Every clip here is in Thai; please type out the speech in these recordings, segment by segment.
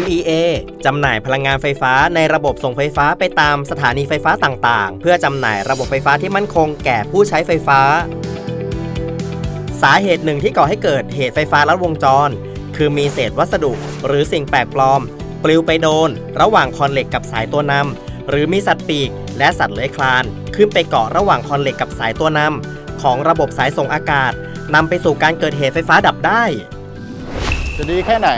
MEA จำหน่ายพลังงานไฟฟ้าในระบบส่งไฟฟ้าไปตามสถานีไฟฟ้าต่างๆ เพื่อจำหน่ายระบบไฟฟ้าที่มั่นคงแก่ผู้ใช้ไฟฟ้า สาเหตุหนึ่งที่ก่อให้เกิดเหตุไฟฟ้าลัดวงจร คือมีเศษวัสดุหรือสิ่งแปลกปลอม ปลิวไปโดน ระหว่างคอนเหล็กกับสายตัวนำหรือมีสัตว์ปีก และสัตว์เลื้อยคลาน ขึ้นไปเกาะระหว่างคอนเหล็กกับสายตัวนำของระบบสายส่งอากาศนำไปสู่การเกิดเหตุไฟฟ้าดับได้ จะดีแค่ไหน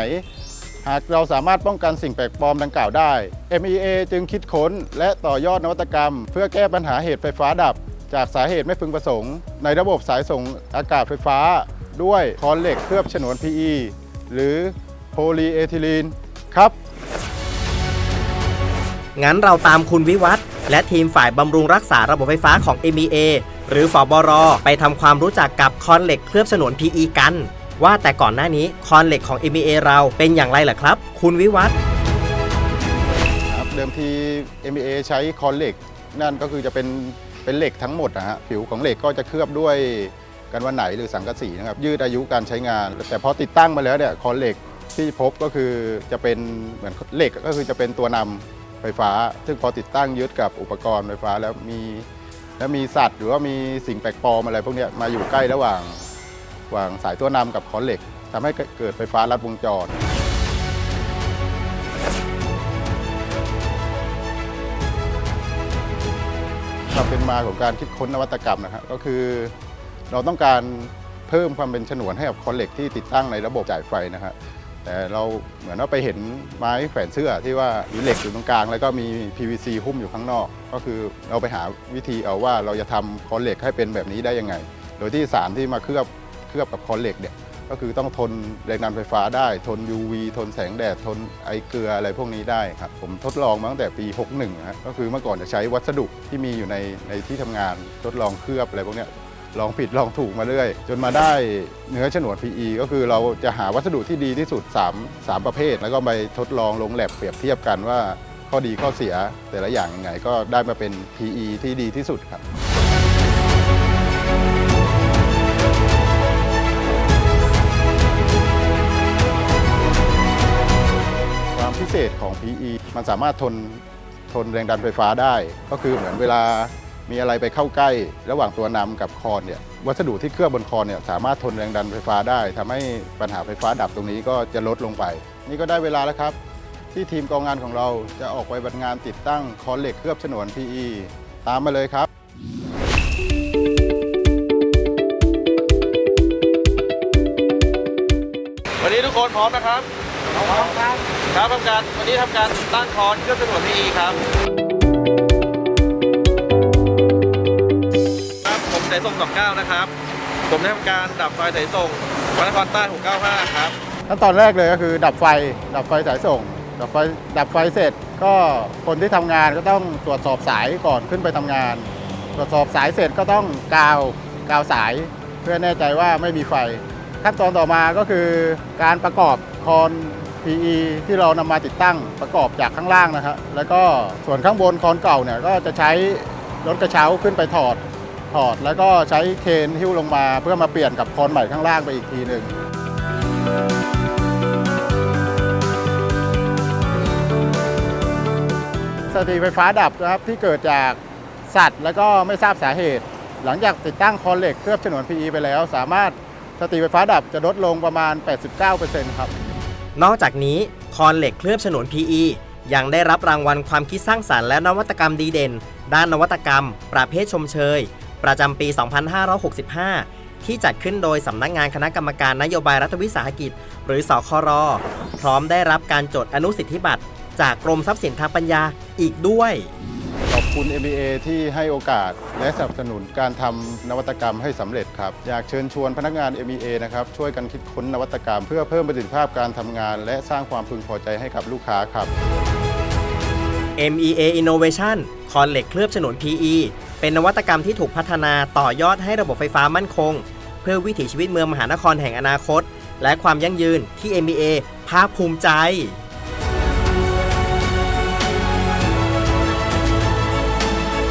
หากเราสามารถป้องกันสิ่งแปลกปลอมดังกล่าวได้ MEA จึงคิดค้นและต่อยอดนวัตกรรม เพื่อแก้ปัญหาเหตุไฟฟ้าดับ จากสาเหตุไม่พึงประสงค์ ในระบบสายส่งอากาศไฟฟ้า ด้วยคอนเหล็กเคลือบฉนวน PE หรือโพลีเอทิลีนครับ งั้นเราตามคุณวิวัฒน์และทีมฝ่ายบำรุงรักษาระบบไฟฟ้าของ MEA หรือฝอบรไปทำความรู้จักกับคอนเหล็กเคลือบฉนวน PE กัน ว่าแต่ก่อนหน้านี้คอนเหล็กของ MEA เราเป็นอย่างไรล่ะครับ คุณวิวัฒน์ครับเดิมที MEA ใช้คอนเหล็ก นั่นก็คือจะเป็นเป็นเหล็กทั้งหมดนะฮะผิวของเหล็กก็จะเคลือบด้วยกันวันไหนหรือสังกะสีนะครับยืดอายุการใช้งาน แต่พอติดตั้งมาแล้วเนี่ยคอนเหล็กที่พบก็คือจะเป็นเหมือนเหล็กก็คือจะเป็นตัวนำไฟฟ้า ซึ่งพอติดตั้งยึดกับอุปกรณ์ไฟฟ้าแล้วมีแล้วมีสัตว์ หรือว่ามีสิ่งแปลกปลอมอะไรพวกนี้มาอยู่ใกล้ระหว่าง วางสายตัวนำกับคอนเหล็กทำให้เกิดไฟฟ้าลัดวงจร ความเป็นมาของการคิดค้นนวัตกรรมนะครับก็คือ เราต้องการเพิ่มความเป็นฉนวนให้กับคอนเหล็กที่ติดตั้งในระบบจ่ายไฟนะครับแต่เราเหมือนว่าไปเห็นไม้แขวนเสื้อที่ว่ามีเหล็กอยู่ตรงกลาง แล้วก็มี PVC หุ้มอยู่ข้างนอก ก็คือเราไปหาวิธีเอาว่าเราจะทำคอนเหล็กให้เป็นแบบนี้ได้ยังไง โดยที่สารที่มาเคลือบ เคลือบกับคอนเหล็กเนี่ยก็คือต้องทนแรงดันไฟฟ้าได้ ทน UV ทนแสงแดด ทนไอเกลืออะไรพวกนี้ได้ครับผมทดลองมาตั้งแต่ปี 61นะฮะก็คือเมื่อก่อนจะใช้วัสดุที่มีอยู่ในในที่ทำงานทดลองเคลือบอะไรพวกเนี้ยลองผิดลองถูกมาเรื่อย จนมาได้เนื้อฉนวน PE ก็คือเราจะหาวัสดุที่ดีที่สุด 3 3 ประเภท แล้วก็ไปทดลองลงแลบเปรียบเทียบกันว่าข้อดีข้อเสียแต่ละอย่างยังไงก็ได้มาเป็น PE ที่ดีที่สุดครับ พิเศษของ PE มันสามารถทนทนแรงดันไฟฟ้าได้ ก็คือเหมือนเวลามีอะไรไปเข้าใกล้ ระหว่างตัวนำกับคอนเนี่ยวัสดุที่เคลือบบนคอนเนี่ยสามารถทนแรงดันไฟฟ้าได้ทำให้ปัญหาไฟฟ้าดับตรงนี้ก็จะลดลงไป นี่ก็ได้เวลาแล้วครับ ที่ทีมกองงานของเราจะออกไปบันงานติดตั้งคอนเหล็กเคลือบฉนวน PE ตามมาเลยครับวันนี้ทุกคนพร้อมนะครับ ครับทำการวันนี้ทำการตั้งคอนเครื่องสนวนพีครับครับ ผมสายส่ง29นะครับ ผมได้ทำการดับไฟสายส่งวัดนครใต้695 ครับ ขั้นตอนแรกเลยก็คือดับไฟ ดับไฟสายส่ง ดับไฟ ดับไฟเสร็จ ก็คนที่ทำงานก็ต้องตรวจสอบสายก่อนขึ้นไปทำงาน ตรวจสอบสายเสร็จก็ต้องกาว กาวสาย เพื่อแน่ใจว่าไม่มีไฟ ขั้นตอนต่อมาก็คือการประกอบ คอน PE ที่เรานำมาติดตั้งประกอบจากข้างล่างนะครับแล้วก็ส่วนข้างบนคอนเก่าเนี่ยก็จะใช้รถกระเช้าขึ้นไปถอดถอด แล้วก็ใช้เคนหิ้วลงมาเพื่อมาเปลี่ยนกับคอนใหม่ข้างล่างไปอีกทีหนึ่งสถิติไฟฟ้าดับนะครับที่เกิดจากสัตว์ แล้วก็ไม่ทราบสาเหตุ หลังจากติดตั้งคอนเหล็กเคลือบฉนวน PE ไปแล้ว สามารถสถิติไฟฟ้าดับจะลดลงประมาณ 89%ครับ นอกจากนี้คอนเหล็กเคลือบฉนวน PE ยังได้รับรางวัลความคิดสร้างสรรค์และนวัตกรรมดีเด่น ด้านนวัตกรรม ประเภทชมเชย ประจำปี 2565 ที่จัดขึ้นโดยสำนักงานคณะกรรมการนโยบายรัฐวิสาหกิจ หรือสครพร้อมได้รับการจดอนุสิทธิบัตร จากกรมทรัพย์สินทางปัญญาอีกด้วย ขอบคุณ MBA ที่ให้โอกาสและสนับสนุนการทำนวัตกรรมให้สำเร็จครับ อยากเชิญชวนพนักงาน MBA นะครับช่วยกันคิดค้นนวัตกรรม เพื่อเพิ่มประสิทธิภาพการทำงาน และสร้างความพึงพอใจให้กับลูกค้าครับ MEA Innovation คอนเหล็กเคลือบฉนวน PE เป็นนวัตกรรมที่ถูกพัฒนาต่อยอดให้ระบบไฟฟ้ามั่นคง เพื่อวิถีชีวิตเมืองมหานครแห่งอนาคต และความยั่งยืนที่ MEA ภาคภูมิใจ